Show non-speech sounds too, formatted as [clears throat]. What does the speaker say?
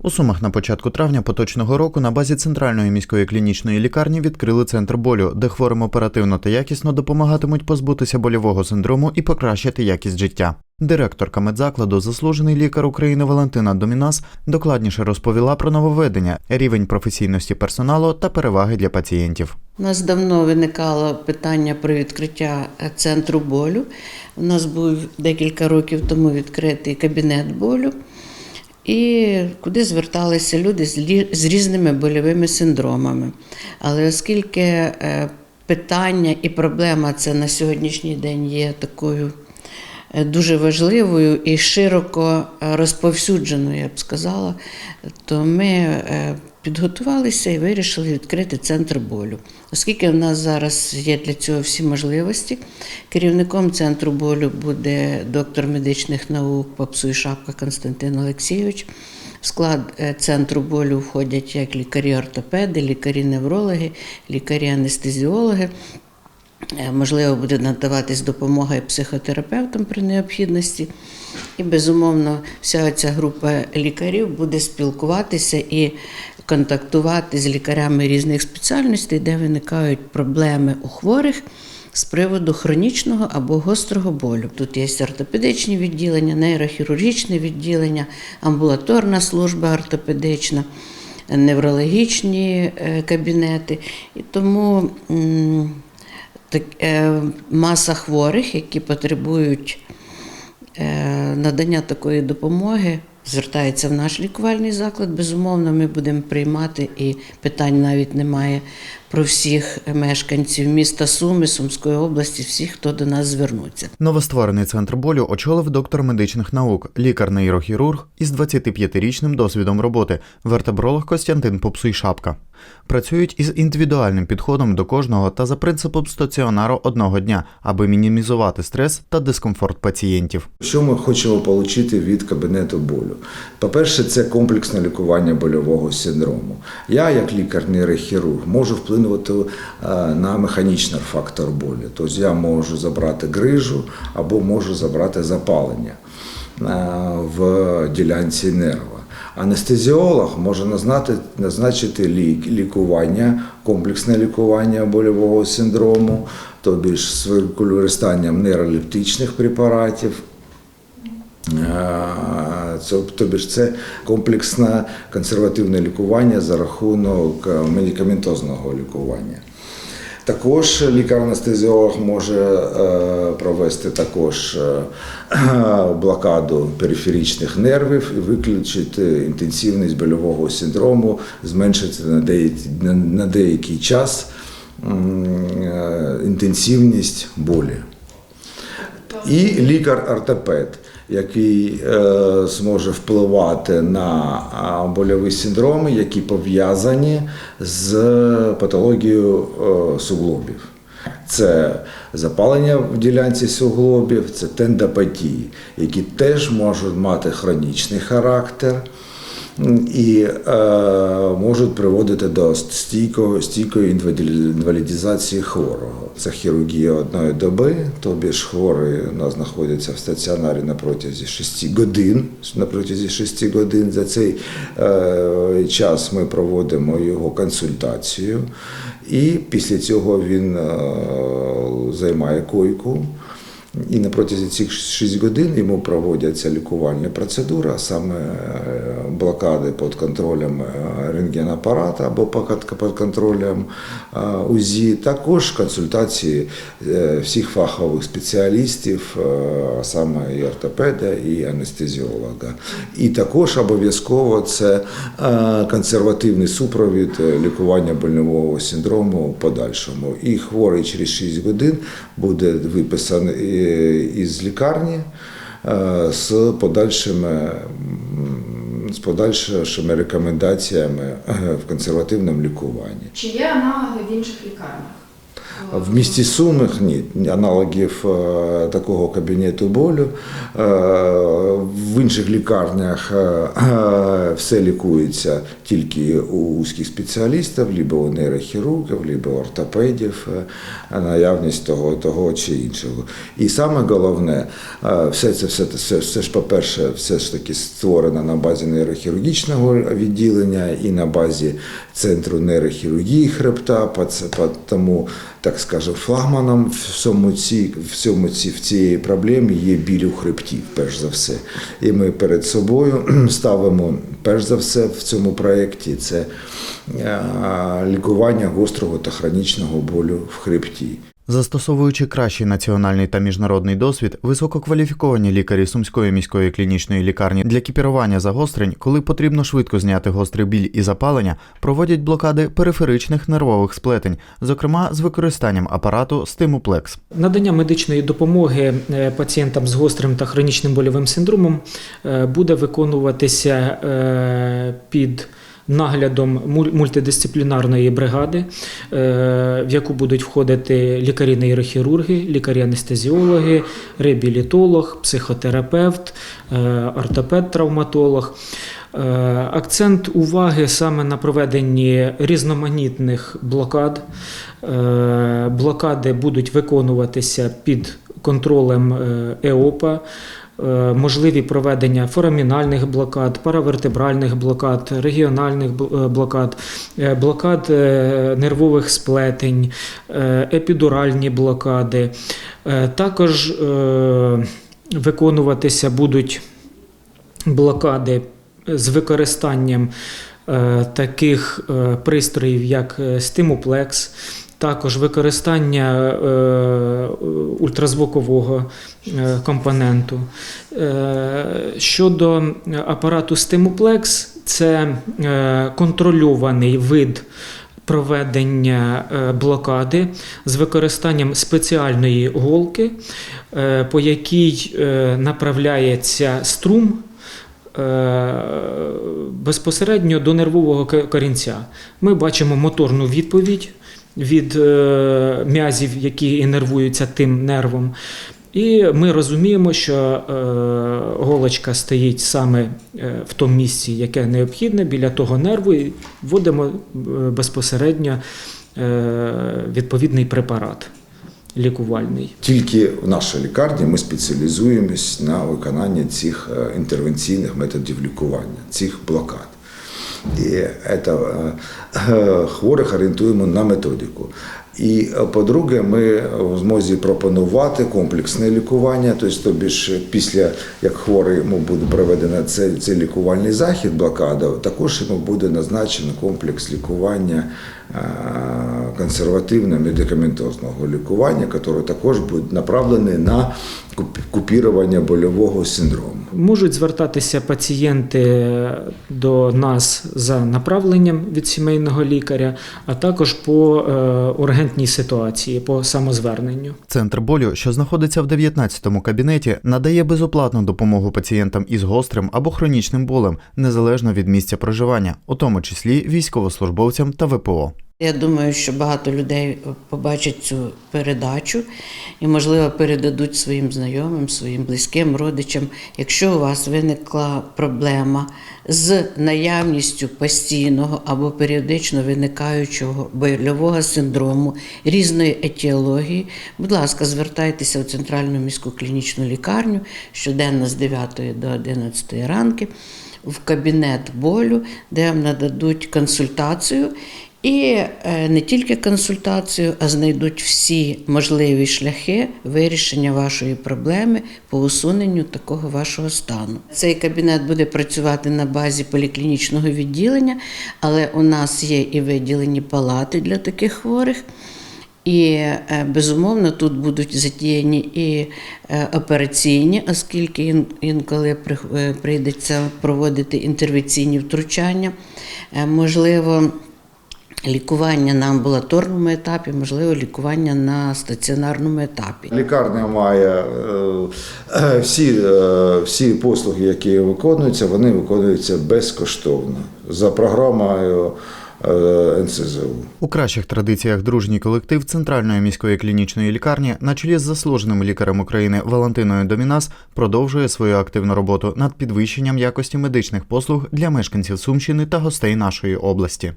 У Сумах на початку травня поточного року на базі центральної міської клінічної лікарні відкрили центр болю, де хворим оперативно та якісно допомагатимуть позбутися больового синдрому і покращити якість життя. Директорка медзакладу, заслужений лікар України Валентина Домінас, докладніше розповіла про нововведення, рівень професійності персоналу та переваги для пацієнтів. У нас давно виникало питання про відкриття е, центру болю. У нас був декілька років тому відкритий кабінет болю, і куди зверталися люди з різними больовими синдромами. Але оскільки е, питання і проблема це на сьогоднішній день є такою е, дуже важливою і широко е, розповсюдженою, я б сказала, то ми підготувалися і вирішили відкрити центр болю. Оскільки в нас зараз є для цього всі можливості, керівником центру болю буде доктор медичних наук Попсуй Шапка Константин Олексійович. В склад е, центру болю входять як лікарі-ортопеди, лікарі-неврологи, лікарі-анестезіологи. Е, Можливо, буде надаватись допомога і психотерапевтам при необхідності. І, безумовно, вся ця група лікарів буде спілкуватися і контактувати з лікарями різних спеціальностей, де виникають проблеми у хворих з приводу хронічного або гострого болю. Тут є ортопедичні відділення, нейрохірургічне відділення, амбулаторна служба ортопедична, неврологічні е, кабінети. І тому так, е, маса хворих, які потребують е, надання такої допомоги, звертається в наш лікувальний заклад. Безумовно, ми будемо приймати і питань навіть немає про всіх мешканців міста Суми, Сумської області, всіх, хто до нас звернуться. Новостворений центр болю очолив доктор медичних наук, лікар-нейрохірург із 25-річним досвідом роботи, вертебролог Костянтин Попсуй-Шапка. Працюють із індивідуальним підходом до кожного та за принципом стаціонару одного дня, аби мінімізувати стрес та дискомфорт пацієнтів. Що ми хочемо отримати від кабінету болю? По-перше, це комплексне лікування больового синдрому. Я, як лікар-нейрохірург, можу вплинути е, на механічний фактор болю. Тобто я можу забрати грижу або можу забрати запалення е, в ділянці нерва. Анестезіолог може назначити лік, лікування, комплексне лікування больового синдрому, тобі ж з використанням нейролептичних препаратів, тобі ж це комплексне консервативне лікування за рахунок е, медикаментозного лікування. Також лікар-анестезіолог може е, провести також е, [clears throat] блокаду периферичних нервів і виключити інтенсивність больового синдрому, зменшити на деякий, час е, інтенсивність болі. І лікар-ортопед, який е, зможе впливати на больові синдроми, які пов'язані з патологією е, суглобів. Це запалення в ділянці суглобів, це тендопатії, які теж можуть мати хронічний характер і е, можуть приводити до стійкої, стійкої інвалідізації хворого. Це хірургія одної доби, тобі ж хворий у нас знаходиться в стаціонарі на протязі 6 годин. На протязі 6 годин за цей е, час ми проводимо його консультацію, і після цього він е, займає койку. І на протязі цих 6 годин йому проводяться лікувальні процедури, саме е, блокади під контролем е, рентгенапарата або під контролем е, УЗІ, також консультації всіх фахових спеціалістів, саме і ортопеда, і анестезіолога. І також обов'язково це консервативний супровід лікування больового синдрому в подальшому. І хворий через 6 годин буде виписаний із лікарні е, з подальшими, з подальшими рекомендаціями е, в консервативному лікуванні. Чи є аналоги в інших лікарнях? В місті Суми ні, аналогів е, такого кабінету болю. Е, В інших лікарнях е, все лікується тільки у вузьких спеціалістів, либо у нейрохірургів, у ортопедів, наявність того, того чи іншого. І саме головне, все це все, все, все ж, по-перше, все ж таки створено на базі нейрохірургічного відділення і на базі центру нейрохірургії хребта, тому, так скажемо, флагманом в цьому ці, в цьому ці, в цієї проблемі є біль у хребті, перш за все. І ми перед собою [clears throat] ставимо, перш за все, в цьому проєкті це е, лікування гострого та хронічного болю в хребті. Застосовуючи кращий національний та міжнародний досвід, висококваліфіковані лікарі Сумської міської клінічної лікарні для кіпірування загострень, коли потрібно швидко зняти гострий біль і запалення, проводять блокади периферичних нервових сплетень, зокрема з використанням апарату Стимуплекс. Надання медичної допомоги е, пацієнтам з гострим та хронічним больовим синдромом е, буде виконуватися е, під наглядом мультидисциплінарної бригади, е, в яку будуть входити лікарі-нейрохірурги, лікарі-анестезіологи, реабілітолог, психотерапевт, е, ортопед-травматолог. Е, Акцент уваги саме на проведенні різноманітних блокад. Блокади будуть виконуватися під контролем ЕОПА. Е, Можливі проведення форамінальних блокад, паравертебральних блокад, регіональних е, блокад, е, блокад нервових сплетень, епідуральні блокади. Також виконуватися будуть блокади з використанням таких пристроїв, як стимуплекс, також використання е, ультразвукового е, компоненту. Е, Щодо апарату стимуплекс, це контрольований вид проведення блокади з використанням спеціальної голки, по якій направляється струм безпосередньо до нервового корінця. Ми бачимо моторну відповідь від е, м'язів, які інервуються тим нервом. І ми розуміємо, що е, голочка стоїть саме е, в тому місці, яке необхідне, біля того нерву, і вводимо безпосередньо відповідний препарат лікувальний. Тільки в нашій лікарні ми спеціалізуємось на виконанні цих інтервенційних методів лікування, цих блокад. І це, е, [laughs] хворих орієнтуємо на методику. І е, по-друге, ми в змозі пропонувати комплексне лікування, тобто, тобі після як хворий йому буде проведено цей, цей лікувальний захід, блокада, також йому буде назначено комплекс лікування е, консервативно-медикаментозного лікування, який також буде направлений на купірування больового синдрому. Можуть звертатися пацієнти до нас за направленням від сімейного лікаря, а також по е, ургентній ситуації, по самозверненню. Центр болю, що знаходиться в 19-му кабінеті, надає безоплатну допомогу пацієнтам із гострим або хронічним болем, незалежно від місця проживання, у тому числі військовослужбовцям та ВПО. Я думаю, що багато людей побачать цю передачу і, можливо, передадуть своїм знайомим, своїм близьким родичам. Якщо у вас виникла проблема з наявністю постійного або періодично виникаючого больового синдрому різної етіології, будь ласка, звертайтеся у центральну міську клінічну лікарню щоденно з 9 до 11 ранки в кабінет болю, де вам нададуть консультацію. І е, не тільки консультацію, а знайдуть всі можливі шляхи вирішення вашої проблеми по усуненню такого вашого стану. Цей кабінет буде працювати на базі поліклінічного відділення, але у нас є і виділені палати для таких хворих. І е, безумовно тут будуть задіяні і е, операційні, оскільки інколи прийдеться проводити інтервенційні втручання. Можливо, лікування на амбулаторному етапі, можливо, лікування на стаціонарному етапі. Лікарня має е, е, всі, е, всі послуги, які виконуються, вони виконуються безкоштовно. За програмою НСЗУ. У кращих традиціях дружній колектив Центральної міської клінічної лікарні на чолі з заслуженим лікарем України Валентиною Домінас продовжує свою активну роботу над підвищенням якості медичних послуг для мешканців Сумщини та гостей нашої області.